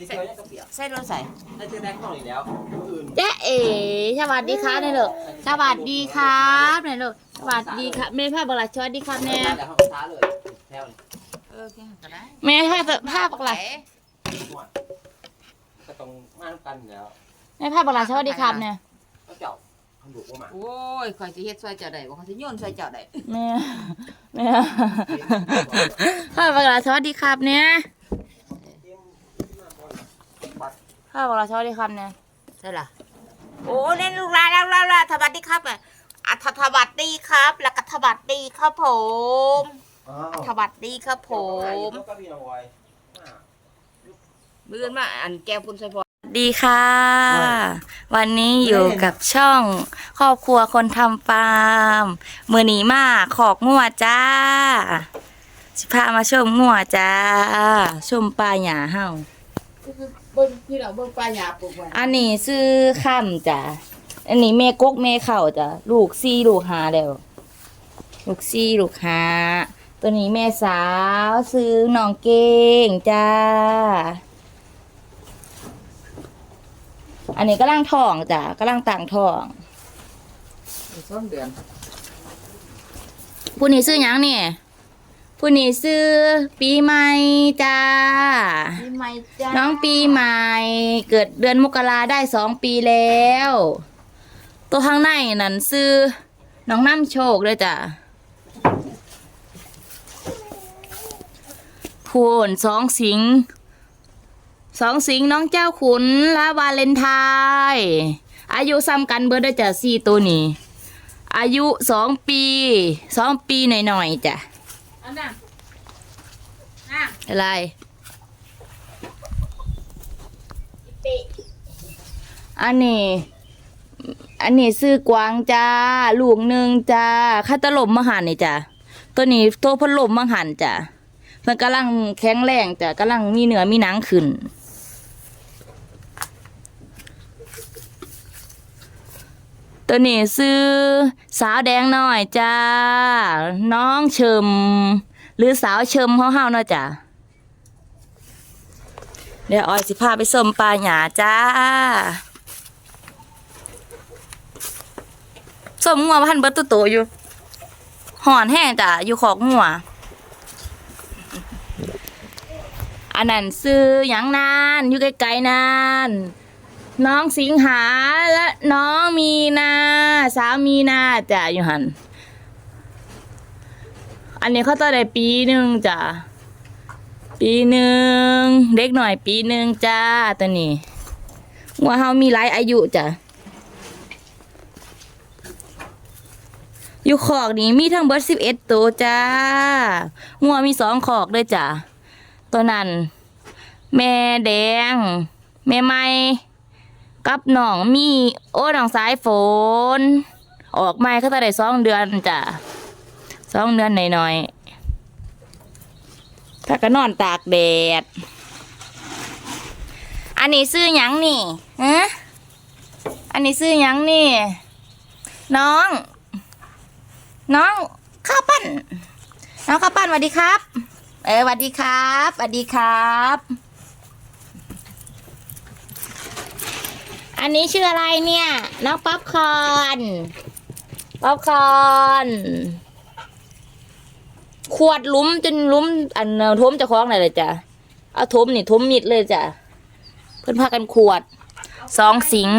จะเกี่ยวยังกับเปียกใส่รถใส่น่าจะได้ข้องอีกแล้วผู้อื่นเจ๊เอ๋สวัสดีครับเนี่ยลูกสวัสดีครับเนี่ยลูกสวัสดีครับแม่ภาพบลาสวัสดีครับเนี่ยแต่ห้องช้าเลยแถวนี้เออแค่ก็ได้แม่ภาพภาพบลานวดก็ต้องมาทำกันอยู่แล้วแม่ภาพบลาสวัสดีครับเนี่ยก็เจ้าทำถูกว่ามาโอ้ยข่อยสิเฮ็ดซอยเจ้าได้บ่ข่อยสิโยนซอยเจ้าได้แม่แม่ภาพบลาสวัสดีครับเนี่ย ภาพบลาสวัสดีครับเนี่ยใช่ล่ะโอ้เล่นลูกหลานแล้วแล้วแล้วสวัสดีครับอะอะสวัสดีครับ แล้วก็สวัสดีครับผมสวัสดีครับผมก็พี่น้องไว้มื้อมาอันแก้วพุ่นใส่พอสวัสดีค่ะ วันนี้อยู่กับช่องครอบครัวคนทำฟาร์มมือหนีมาขอกงัวจ้า สิพามาชมงัวจ้า ชมปลาหยาเฮา เบิ่งพี่น้องเบิ่งปลาหยาปลูกไว้อันนี้ซื้อค่ำจ้ะ อันนี้แม่กกแม่เข่าจ้ะ ลูกซี่ลูกหาแล้ว ลูกซี่ลูกหา ตัวนี้แม่สาวซื้อน้องเก้งจ้า อันนี้ก็ล่างทองจ้ะก็ล่างต่างทองอีกสองเดือนผู้นี้ซื้อหยังเนี่ย ผู้นี้ซื้อปีใหม่จ้า ปีใหม่จ้าน้องปีใหม่ เกิดเดือนมกราได้สองปีแล้ว ตัวข้างในนั่นซื้อน้องน้ำโชคเลยจ้ะพูนสองสิงห์สองสิงห์น้องเจ้าขุนและวาเลนไทน์อายุซ้ำกันเบิร์ดได้อจ้ะสี่ตัวนี้ อายุสองปีสองปีหน่อยๆจ้ะ อันน่ะน่ะอะไรอันนี้ อันนี้ซื้อกวางจ้า ลูกหนึ่งจ้าข้าตะลมมาหันนี่จ้าตัวนี้ตัวพัดลมมาหันจ้ามันกำลังแข็งแรงจ้ากำลังมีเนื้อมีหนังขึ้น ตัวนี้ซื้อสาวแดงหน้อยจ้า น้องเชิม หรือสาวเชิมเฮาๆเนาะจ้ะเดี๋ยวออยสิพาไปส้มปลาหยาจ้าส้มงัวพันเบิดตัวโตอยู่หอนแห้งจ้ะอยู่ขอกงัวอันนั้นซื้อหยังนานอยู่ไกลๆนาน น้องสิงหาและน้องมีนาสามีนาจ้ะอยู่หันอันนี้เขาตัวได้ปีหนึ่งจ้ะปีหนึ่งเด็กหน่อยปีหนึ่งจ้าตัวนี้งัวเฮามีหลายอายุจ้ะอยู่ขอกนี้มีทั้งเบิดสิบเอ็ดตัวจ้างัวมีสองขอกด้วยจ้ะตัวนั้น แม่แดง แม่ไม้ กับน้องมีโอ้น้องสายฝน ออกไม่เขาจะได้สองเดือนจ้ะสองเดือนหน่อยๆถ้าก็นอนตากแดด อันนี้ซื้อหยังนี่ฮะอันนี้ซื้อหยังนี่ น้อง น้องข้าวปั้น น้องข้าวปั้นสวัสดีครับ เออสวัสดีครับสวัสดีครับ นนี้ชื่ออะไรเนี่ย น้องป๊อปคอร์นป๊อปคอร์นขวดหลุ้มจนหลุ้มอันเอ่อทมเจะคล้าของไหนเลยจ้ะเอาทมนี่ทมมิดเลยจ้ะเพิ่นพากันขวดสองสิง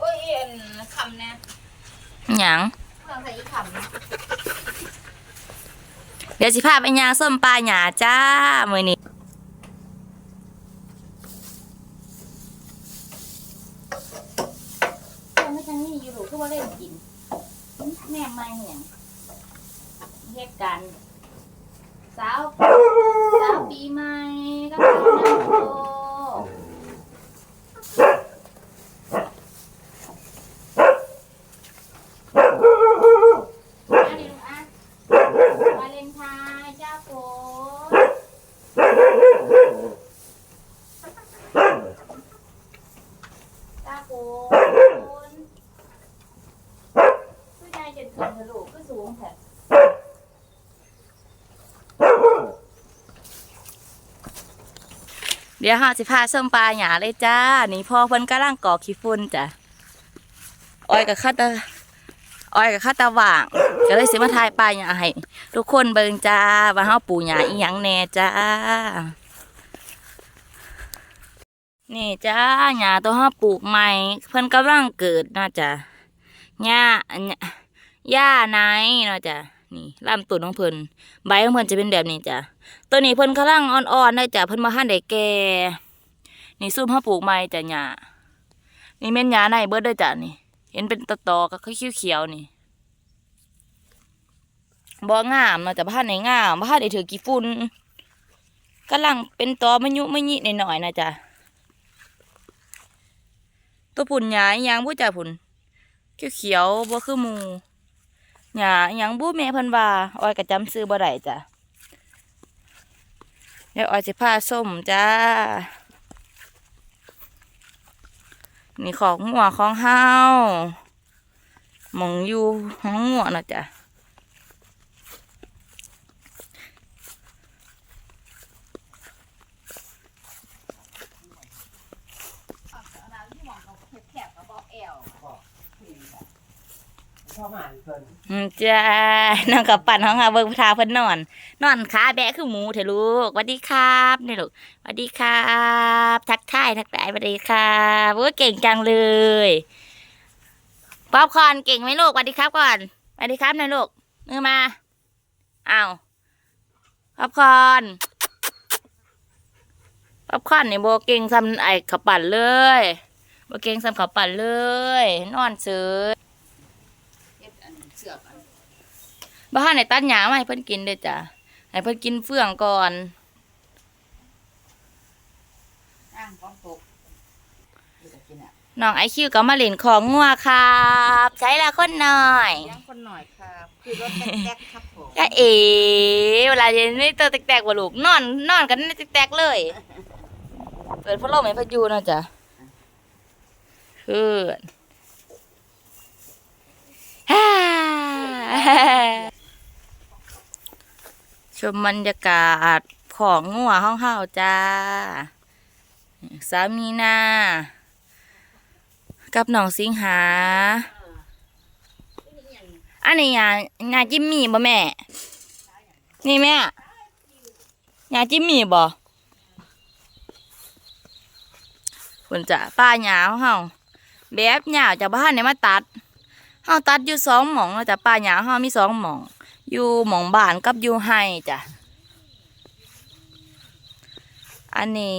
โอ้ยอันคำนะหยังเรื่องใส่อีคำนะเดี๋ยวสิพาไปยางส้มปลาหยาจ้ามือนี้ไม่ ลูกคือว่าเล่นกิน แม่ไม่เห็นเหตุการณ์สาวสาวปีใหม่ก็ไปนั่งโตอันนี้ลูกอะวาเลนไทน์เจ้าโกเจ้าโกนผู้ชายจะถึงทะลุก็สูงแท้ เดี๋ยวเฮาสิพาส้มปลาหยาเลยจ้า นี่พ่อเพิ่นกำลังก่อขี้ฝุ่นจ้ะอ้อยกับข้าตาอ้อยกับข้าตาว่าง ก็เลยสิมาทายปลาหยาให้ทุกคนเบิ่งจ้าว่าเฮาปูหยาอีหยังแน่จ้า นี่จ้าหญ้าตัวเฮาปลูกใหม่ เพิ่นกำลังเกิดนะจ้ะหญ้าอันนี้หญ้าไหนเนาะจ้ะนี่ลำต้นของเพิ่นใบของเพิ่นจะเป็นแบบนี้จ้ะ ตัวนี้เพิ่นกำลังอ่อนๆได้จ้ะเพิ่นบ่ทันได้แก่นี่ซุ่มเฮาปลูกใหม่จ้ะหญ้านี่แม่นหญ้าในเบิดเด้อจ้ะนี่ เห็นเป็นตอๆก็คือเขียวๆนี่บ่งามเนาะจ้ะบ่ทันได้งามบ่ทันได้ถือกี่ฝุ่นกำลังเป็นตอมะยุมะยิหน่อยๆนะจ้ะตัวผุ่นหยาอิหยังบ่จ่าผุ่นเขียวๆบ่คือหมูหยาอิหยังบ่แม่เพิ่นว่าอ้อยก็จำซื้อบ่ได้จ้ะ เดี๋ยวอ้อยสิพาส้มจ้า นี่ของหัวของเฮามองอยู่ห้องหัวนะจ้ะ ชอบอ่านเพิ่นอืมจ้าน้องกับปั่นของเฮาเบิ่งพาเพิ่นนอน นอนขาแบะคือหมูเถอะลูกสวัสดีครับนี่ลูกสวัสดีครับ ทักทายทักทายสวัสดีครับโอ้ยเก่งจังเลยป๊อปคอร์นเก่งไหมลูกสวัสดีครับก่อนสวัสดีครับหน่อยลูกมือมาอ้าวป๊อปคอร์นป๊อปคอร์นนี่โบเก่งซ้ำไอ้ขับปั่นเลยโบเก่งซ้ำขับปั่นเลย นอนเฉย สือกอันบ้านไหนตัดหญ้ามาให้เพิ่นกินเด้อจ้ะให้เพิ่นกินเฟื่องก่อนอ้างของตกนี่ก็กินอะน้องไอคิวก็มาเล่นของงัวครับใช้ละคนหน่อยยังคนหน่อยครับคือรถแต๊กๆครับผมก็เอ๋เวลาเย็นนี่ตัวแตกๆว่าลูกนอนนอนกันนี่แตกๆเลย เปิดพัดลมให้เพิ่นอยู่เนาะจ้ะคือฮ่า ชมบรรยากาศของงัวห้องเฮาจ้า สามีนา กับน้องสิงหา อันนี้ยายาจิมมี่บ่แม่ นี่แม่ยาจิมมี่บ่คุณจะป้าหยาของเฮาแบบหยาจากบ้านเนี่ยมาตัด เฮาตัดอยู่สองหม่องเนาะจ้ะป้าหยาเฮามีสองหม่อง อยู่หม่องบ้านกับอยู่ไห้จ้ะ อันนี้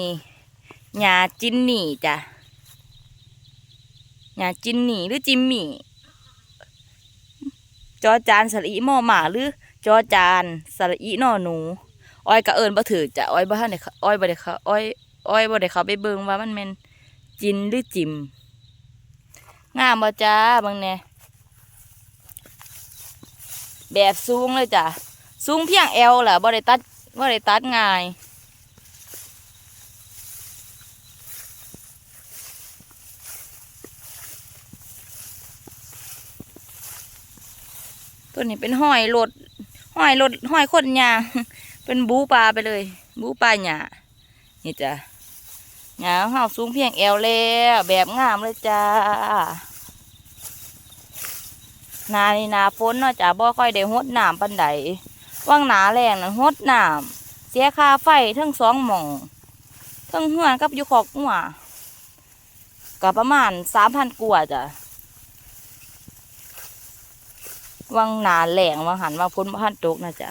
หยาจินนี่จ้ะหยาจินนี่หรือจิมมี่ จอจานสระอีหม้อหมาหรือ จอจานสระอีนอหนู อ้อยกะเอิญบ่ถือจ้ะ อ้อยบ่ทันได้เขาอ้อยบ่ได้เขาอ้อย อ้อยบ่ได้เขาไปเบิ่งว่ามันแม่นจินหรือจิม งามบ่จ้าบิ่งแน่ แบบสูงเลยจ้ะสูงเพียงเอวล่ะบ่ได้ตัดบ่ได้ตัดง่ายตัวนี้เป็นห้อยรถห้อยรถห้อยคนยาเป็นบูปลาไปเลย บูปลาหยานี่จ้ะหยาเฮาสูงเพียงแอวแล้วแบบงามเลยจ้า นานี่นาฝนเนาะจ้ะบ่ค่อยได้หดน้ำปันใดว่างหนาแรงนั่นหดน้ำเสียค่าไฟทั้งสองหม่องทั้งเฮือนกับอยู่ขอกหัวก็ประมาณสามพันกว่าจ้ะวังหนาแหลงวังหันวังพ้นพันตกนะจ๊ะ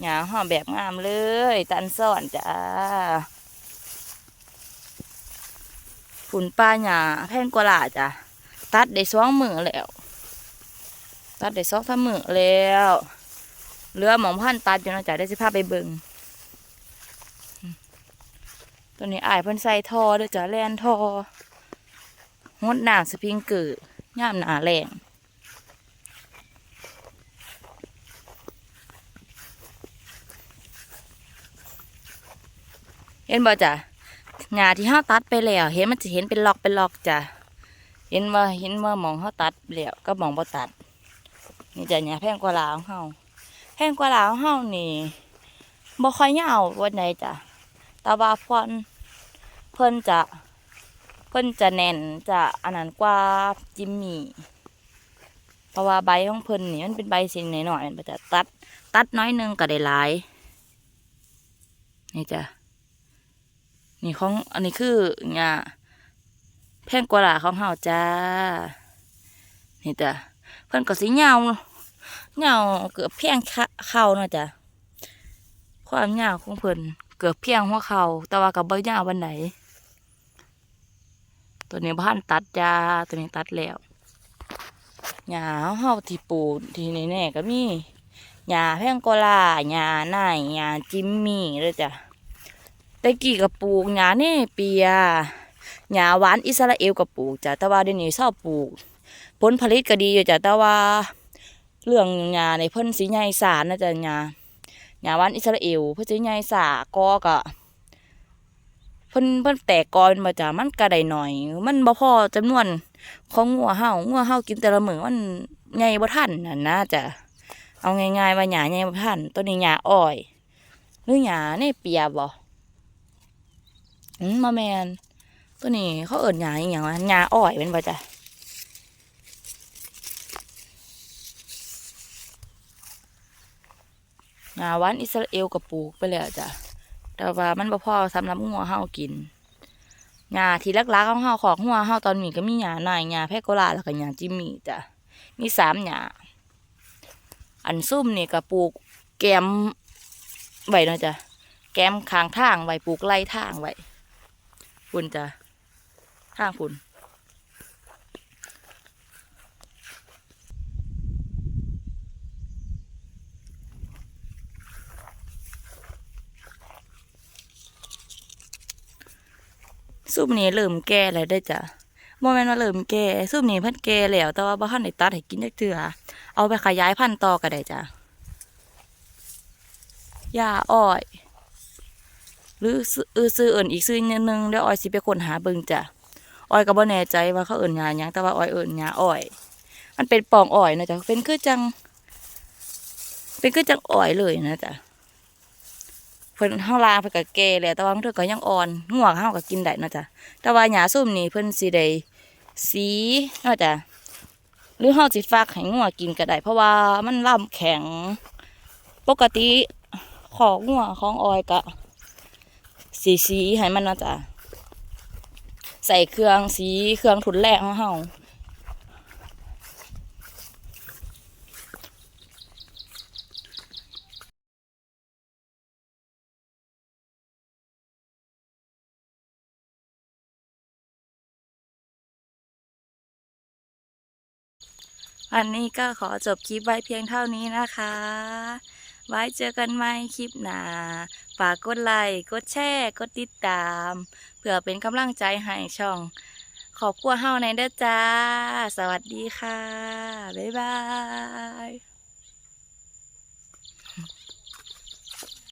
หยาห้อมแบบงามเลย ตันซ่อนจ้าฝุ่นป้าหยาแพงกว่าลาจ้ะตัดได้สองมือแล้ว ตัดได้สองสามมือแล้วเหลือหมองพันตัดอยู่นะจ๊ะได้สิพาไปเบิงตัวนี้อายเพิ่นใส่ทอเด้อจ้ะแลนทอหดน้ำสปริงเกอร์ย่ามหนาแรงเห็นบ่จ้ะงาที่เฮาตัดไปแล้ว เห็นมันจะเห็นเป็นลอกเป็นลอกจ้ะ เห็นว่าเห็นว่าหมองเฮาตัดแล้วก็หมองบ่ตัด นี่จะเนี่ยแพงกว่าลาวเฮาแพงกว่าลาวเฮานี่บ่ค่อยยาวันไหนจ้ะต่ว่าเพิ่นเพิ่นจะเพิ่นจะแน่นจะอันนั้นกว่าจิมมี่เพราะว่าใบของเพิ่นนี่มันเป็นใบสีหน่อยๆมันจะตัด ตัดน้อยนึงก็ได้หลายนี่จ้ะนี่ของอันนี้คือหญ้าแพงกว่าหลาของเฮาจ้านี่จ้ะเพิ่นก็สิยา วยาเกือบเพียงขาเข่าเนาะจ้ะความยาวของเพิ่นเกือบเพียงหัวเข่าแต่ว่าก็บ่ยาวปานใดตัวนี้บ้านตัดจ้าตัวนี้ตัดแล้วหญ้าเฮาที่ปลูกที่แน่ก็มีหญ้าแพงโกลาหญ้าหน่ายหญ้าจิมมี่เลยจ้ะแต่กี้ก็ปลูกหญ้าเน่เปียหญ้าหวานอิสราเอลก็ปลูกจ้ะแต่ว่าเดี๋ยวนี้ชอบปลูก ผลผลิตก็ดีอยู่จ้ะแต่ว่า เรื่องหญ้าในเพิ่นสิใหญ่สารนะจ้ะหญ้าหญ้าหวานอิสราเอลเพิ่นสิใหญ่สากอก็เพิ่นเพิ่นแตกกอเป็นมาจ้ะมันก็ได้หน่อย มันบ่พอจำนวนของงัวเฮางัวเฮากินแต่ละมื้อมันใหญ่บ่ทันน่ะนะจ้ะเอาง่ายๆว่าหญ้าใหญ่บ่ทันตัวนี้หญ้าอ้อยหรือหญ้าในเปียบ่อืมบ่แมนตัวนี้เขาเอิ้นหญ้าอีหยังวะหญ้าอ้อยเป็นบ่จ้ะ งาวันอิสราเอลกับปลูกไปแล้วจ้ะแต่ว่ามันบ่พอสำหรับงัวเฮากินหญ้าที่ลักๆของเฮาของงัวเฮาตอนนี้ก็มีหญ้าหน่ายหญ้าแพะโกลาแล้วก็หญ้าจิมมี่จ้ะมีสามหญ้าอันซุ่มนี่ก็ปลูกแกมไว้นะจ้ะแกมข้างทางไว้ปลูกไล่ทางไว้พุ่นจ้ะทางพุ่น ซุปนี้เริ่มแก่แล้วได้จ้ะโมเมนต์ว่าเริ่มแก่ซุปนี้เพิ่นแก่แล้ว แต่ว่าบ่ทันได้ตัดให้กินจักเทื่อเอาไปขยายพันธุ์ต่อก็ได้จ้ะยาอ้อย หรือซื้อเออซื้อเอิ่นอีกซื้อหนึงเดี๋ยวอ้อยสิไปค้นหาเบิ่งจ้ะอ้อยก็บ่แน่ใจว่าเขาเอิ่นหญ้าหยังแต่ว่าอ้อยเอิ่นหญ้าอ้อย มันเป็นปองอ้อยนะจ๊ะเป็นคือจัง เป็นคือจังอ้อยเลยนะจ๊ะ เพิ่นเฮาลางเพิ่นก็แก่แล้วแต่ว่ามันเพิ่นก็ยังอ่อนงัวเฮาก็กินได้เนาะจ้ะแต่ว่าหญ้าส้มนี่เพิ่นสิได้สีเนาะจ้ะหรือเฮาสิฝากให้งัวกินก็ได้ เพราะว่ามันล่ํแข็ง ปกติของงัวของออยก็สีสีให้มันเนาะจ้ะใส่เครื่องสีเครื่องทุนแรกของเฮา วันนี้ก็ขอจบคลิปไว้เพียงเท่านี้นะคะ ไว้เจอกันใหม่คลิปหน้าฝากกดไลค์กดแชร์กดติดตาม เพื่อเป็นกำลังใจให้ช่อง ขอบคุณเฮาในเด้อจ้า สวัสดีค่ะ บ๊ายบาย